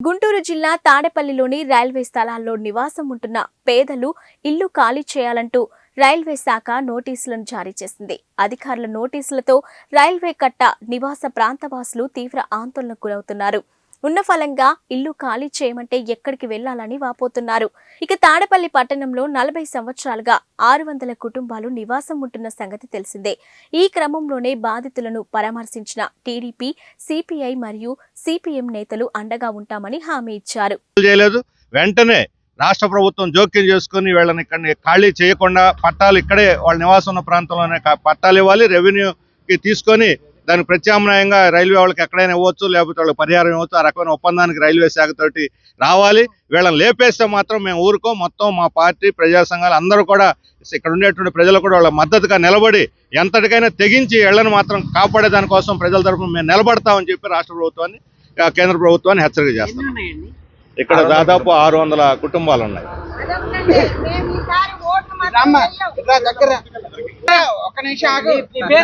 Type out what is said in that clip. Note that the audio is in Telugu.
గుంటూరు జిల్లా తాడేపల్లిలోని రైల్వే స్థలాల్లో నివాసం ఉంటున్న పేదలు ఇల్లు ఖాళీ చేయాలంటూ రైల్వే శాఖ నోటీసులను జారీ చేసింది. అధికారుల నోటీసులతో రైల్వే కట్ట నివాస ప్రాంతవాసులు తీవ్ర ఆందోళనకు గురవుతున్నారు. ఉన్న ఫలంగా ఇల్లు ఖాళీ చేయమంటే ఎక్కడికి వెళ్ళాలని వాపోతున్నారు. ఇక తాడపల్లి పట్టణంలో నలభై సంవత్సరాలుగా ఆరు వందల కుటుంబాలు నివాసం ఉంటున్న సంగతి తెలిసిందే. ఈ క్రమంలోనే బాధితులను పరామర్శించిన టీడీపీ సిపిఐ మరియు సిపిఎం నేతలు అండగా ఉంటామని హామీ ఇచ్చారు. వెంటనే రాష్ట్ర ప్రభుత్వం జోక్యం చేసుకుని వీళ్ళని ఇక్కడ ఖాళీ చేయకుండా పట్టాలు ఇక్కడే వాళ్ళ నివాసం ఉన్న ప్రాంతంలోనే పట్టాలు ఇవ్వాలి రెవెన్యూకి తీసుకొని దానికి ప్రత్యామ్నాయంగా రైల్వే వాళ్ళకి ఎక్కడైనా ఇవ్వచ్చు లేకపోతే వాళ్ళకి పరిహారం ఇవ్వచ్చు ఆ రకమైన ఒప్పందానికి రైల్వే శాఖ తోటి రావాలి. వీళ్ళని లేపేస్తే మాత్రం మేము ఊరుకో. మొత్తం మా పార్టీ ప్రజా సంఘాలు అందరూ కూడా ఇక్కడ ఉండేటువంటి ప్రజలు కూడా వాళ్ళ మద్దతుగా నిలబడి ఎంతటికైనా తెగించి ఇళ్ళను మాత్రం కాపాడే దానికోసం ప్రజల తరఫున మేము నిలబడతామని చెప్పి రాష్ట్ర ప్రభుత్వాన్ని కేంద్ర ప్రభుత్వాన్ని హెచ్చరిక చేస్తాం ఇక్కడ దాదాపు ఆరు వందల కుటుంబాలు ఉన్నాయి. ఒక్క నిమిషం